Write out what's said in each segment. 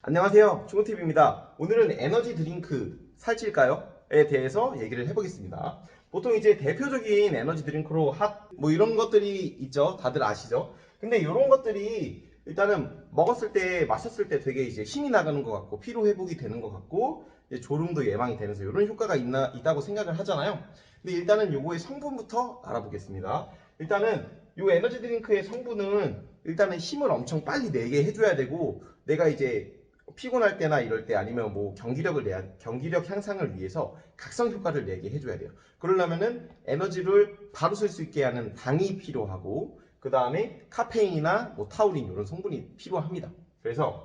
안녕하세요. 충고TV입니다. 오늘은 에너지 드링크 살찔까요? 에 대해서 얘기를 해보겠습니다. 보통 이제 대표적인 에너지 드링크로 핫, 뭐 이런 것들이 있죠. 다들 아시죠? 근데 이런 것들이 일단은 먹었을 때, 마셨을 때 되게 이제 힘이 나가는 것 같고, 피로 회복이 되는 것 같고, 졸음도 예방이 되면서 이런 효과가 있나, 있다고 생각을 하잖아요. 근데 일단은 요거의 성분부터 알아보겠습니다. 일단은 요 에너지 드링크의 성분은 일단은 힘을 엄청 빨리 내게 해줘야 되고, 내가 이제 피곤할 때나 이럴 때 아니면 뭐 경기력을 내야 경기력 향상을 위해서 각성 효과를 내게 해줘야 돼요. 그러려면은 에너지를 바로 쓸 수 있게 하는 당이 필요하고 그 다음에 카페인이나 뭐 타우린 이런 성분이 필요합니다. 그래서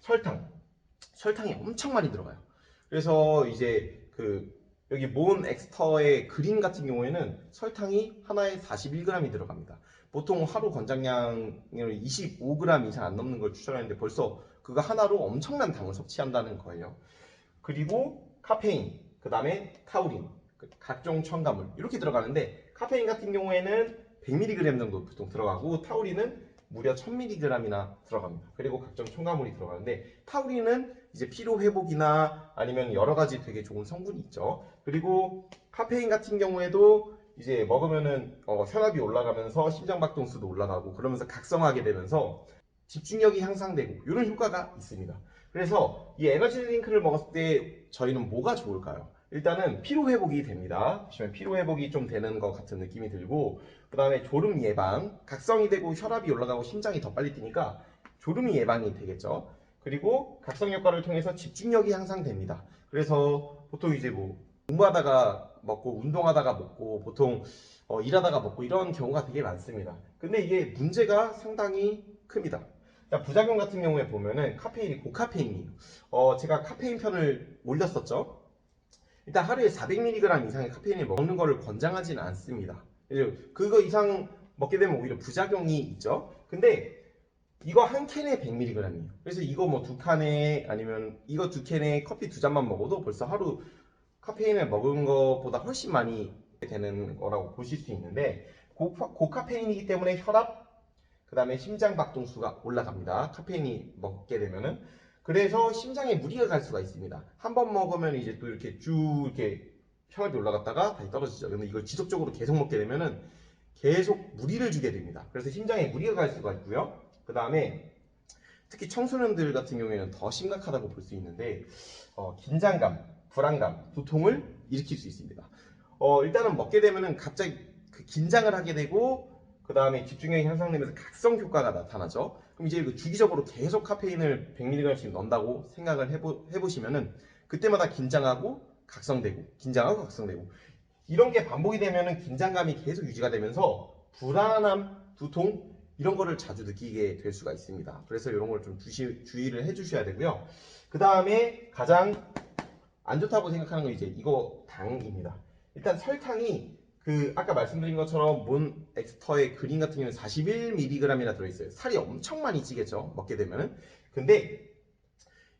설탕, 설탕이 엄청 많이 들어가요. 그래서 이제 그 여기 몬 엑스터의 그린 같은 경우에는 설탕이 하나에 41g이 들어갑니다. 보통 하루 권장량을 25g 이상 안 넘는 걸 추천하는데 벌써 그거 하나로 엄청난 당을 섭취한다는 거예요. 그리고 카페인, 그 다음에 타우린, 그 각종 첨가물 이렇게 들어가는데 카페인 같은 경우에는 100mg 정도 보통 들어가고 타우린은 무려 1000mg이나 들어갑니다. 그리고 각종 첨가물이 들어가는데 타우린은 이제 피로 회복이나 아니면 여러 가지 되게 좋은 성분이 있죠. 그리고 카페인 같은 경우에도 이제 먹으면은 어, 혈압이 올라가면서 심장박동수도 올라가고 그러면서 각성하게 되면서 집중력이 향상되고 이런 효과가 있습니다. 그래서 이 에너지 드링크를 먹었을 때 저희는 뭐가 좋을까요? 일단은 피로 회복이 됩니다. 보시면 피로 회복이 좀 되는 것 같은 느낌이 들고 그 다음에 졸음 예방, 각성이 되고 혈압이 올라가고 심장이 더 빨리 뛰니까 졸음이 예방이 되겠죠. 그리고 각성 효과를 통해서 집중력이 향상됩니다. 그래서 보통 이제 뭐 공부하다가 먹고 운동하다가 먹고 보통 어, 일하다가 먹고 이런 경우가 되게 많습니다. 근데 이게 문제가 상당히 큽니다. 부작용 같은 경우에 보면은 카페인이 고카페인이에요. 어, 제가 카페인 편을 올렸었죠. 일단 하루에 400mg 이상의 카페인을 먹는 거를 권장하지는 않습니다. 그거 이상 먹게 되면 오히려 부작용이 있죠. 근데 이거 한 캔에 100mg이에요. 그래서 이거 뭐 두 칸에 아니면 이거 두 캔에 커피 두 잔만 먹어도 벌써 하루 카페인을 먹은 것보다 훨씬 많이 되는 거라고 보실 수 있는데 고, 고카페인이기 때문에 혈압 그 다음에 심장 박동수가 올라갑니다. 카페인이 먹게 되면은 그래서 심장에 무리가 갈 수가 있습니다. 한 번 먹으면 이제 또 이렇게 쭉 이렇게 혈압이 올라갔다가 다시 떨어지죠. 근데 이걸 지속적으로 계속 먹게 되면은 계속 무리를 주게 됩니다. 그래서 심장에 무리가 갈 수가 있고요. 그 다음에 특히 청소년들 같은 경우에는 더 심각하다고 볼 수 있는데 어, 긴장감, 불안감, 두통을 일으킬 수 있습니다. 어, 일단은 먹게 되면은 갑자기 그 긴장을 하게 되고 그 다음에 집중력이 향상되면서 각성 효과가 나타나죠. 그럼 이제 그 주기적으로 계속 카페인을 100mg씩 넣는다고 생각을 해보, 해보시면은 그때마다 긴장하고 각성되고 긴장하고 각성되고 이런 게 반복이 되면은 긴장감이 계속 유지가 되면서 불안함, 두통 이런 거를 자주 느끼게 될 수가 있습니다. 그래서 이런 걸 좀 주의를 해주셔야 되고요. 그 다음에 가장 안 좋다고 생각하는 건 이제 이거 당입니다. 일단 설탕이 그 아까 말씀드린 것처럼 몬 엑스터의 그린 같은 경우는 41mg이나 들어있어요. 살이 엄청 많이 찌겠죠. 먹게 되면은. 근데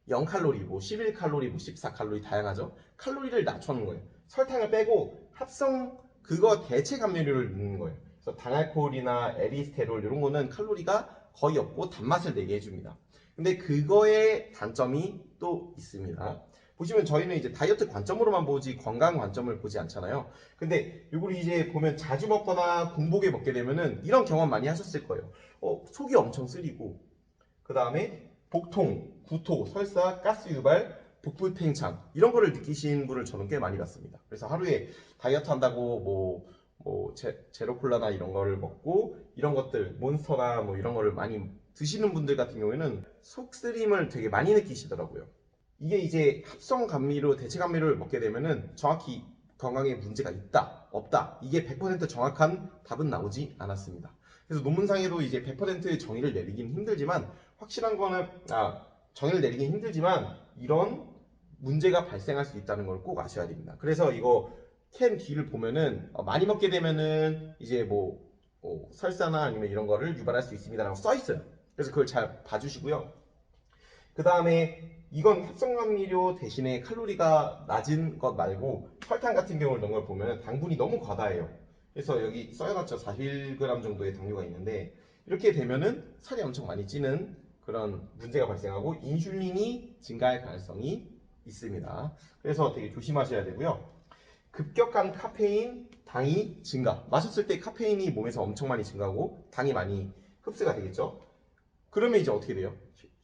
0칼로리, 뭐 11칼로리, 뭐 14칼로리 다양하죠. 칼로리를 낮춰놓은 거예요. 설탕을 빼고 합성 그거 대체 감미료를 넣는 거예요. 그래서 당알코올이나 에리스테롤 이런 거는 칼로리가 거의 없고 단맛을 내게 해줍니다. 근데 그거의 단점이 또 있습니다. 보시면 저희는 이제 다이어트 관점으로만 보지 건강 관점을 보지 않잖아요. 근데 이걸 이제 보면 자주 먹거나 공복에 먹게 되면은 이런 경험 많이 하셨을 거예요. 어, 속이 엄청 쓰리고 그 다음에 복통, 구토, 설사, 가스 유발, 복부 팽창 이런 거를 느끼신 분을 저는 꽤 많이 봤습니다. 그래서 하루에 다이어트 한다고 뭐, 뭐 제, 제로콜라나 이런 거를 먹고 이런 것들 몬스터나 뭐 이런 거를 많이 드시는 분들 같은 경우에는 속쓰림을 되게 많이 느끼시더라고요. 이게 이제 합성 감미료, 대체 감미료를 먹게 되면은 정확히 건강에 문제가 있다, 없다. 이게 100% 정확한 답은 나오지 않았습니다. 그래서 논문상에도 이제 100% 정의를 내리긴 힘들지만 확실한 거는 아, 정의를 내리긴 힘들지만 이런 문제가 발생할 수 있다는 걸 꼭 아셔야 됩니다. 그래서 이거 캔 뒤를 보면은 어, 많이 먹게 되면은 이제 뭐, 뭐 설사나 아니면 이런 거를 유발할 수 있습니다라고 써 있어요. 그래서 그걸 잘 봐주시고요. 그 다음에 이건 합성감미료 대신에 칼로리가 낮은 것 말고 설탕 같은 경우를 넣은 걸 보면 당분이 너무 과다해요. 그래서 여기 써여놨죠. 41g 정도의 당류가 있는데 이렇게 되면은 살이 엄청 많이 찌는 그런 문제가 발생하고 인슐린이 증가할 가능성이 있습니다. 그래서 되게 조심하셔야 되고요. 급격한 카페인, 당이 증가. 마셨을 때 카페인이 몸에서 엄청 많이 증가하고 당이 많이 흡수가 되겠죠. 그러면 이제 어떻게 돼요?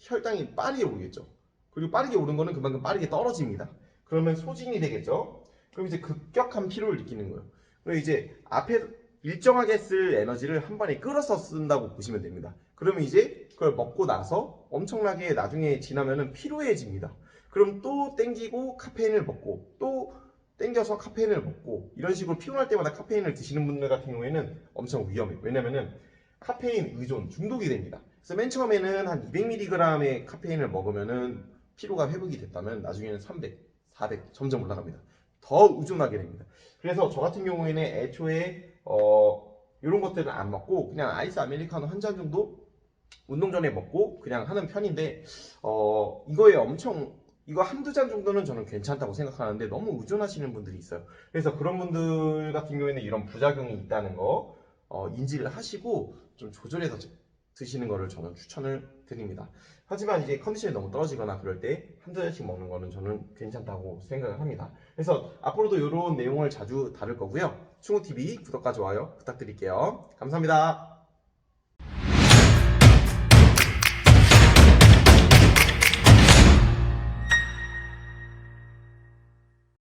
혈당이 빠르게 오르겠죠. 그리고 빠르게 오른 거는 그만큼 빠르게 떨어집니다. 그러면 소진이 되겠죠. 그럼 이제 급격한 피로를 느끼는 거예요. 그리고 이제 앞에 일정하게 쓸 에너지를 한 번에 끌어서 쓴다고 보시면 됩니다. 그러면 이제 그걸 먹고 나서 엄청나게 나중에 지나면은 피로해집니다. 그럼 또 땡기고 카페인을 먹고 또 땡겨서 카페인을 먹고 이런 식으로 피곤할 때마다 카페인을 드시는 분들 같은 경우에는 엄청 위험해요. 왜냐면은 카페인 의존 중독이 됩니다. 그래서 맨 처음에는 한 200mg의 카페인을 먹으면은 피로가 회복이 됐다면 나중에는 300, 400 점점 올라갑니다. 더 의존하게 됩니다. 그래서 저 같은 경우에는 애초에 어 이런 것들은 안 먹고 그냥 아이스 아메리카노 한 잔 정도 운동 전에 먹고 그냥 하는 편인데 어 이거에 엄청 이거 한두 잔 정도는 저는 괜찮다고 생각하는데 너무 의존하시는 분들이 있어요. 그래서 그런 분들 같은 경우에는 이런 부작용이 있다는 거 어, 인지를 하시고 좀 조절해서 드시는 거를 저는 추천을 드립니다. 하지만 이제 컨디션이 너무 떨어지거나 그럴 때 한두 잔씩 먹는 거는 저는 괜찮다고 생각을 합니다. 그래서 앞으로도 이런 내용을 자주 다룰 거고요. 충우TV 구독과 좋아요 부탁드릴게요. 감사합니다.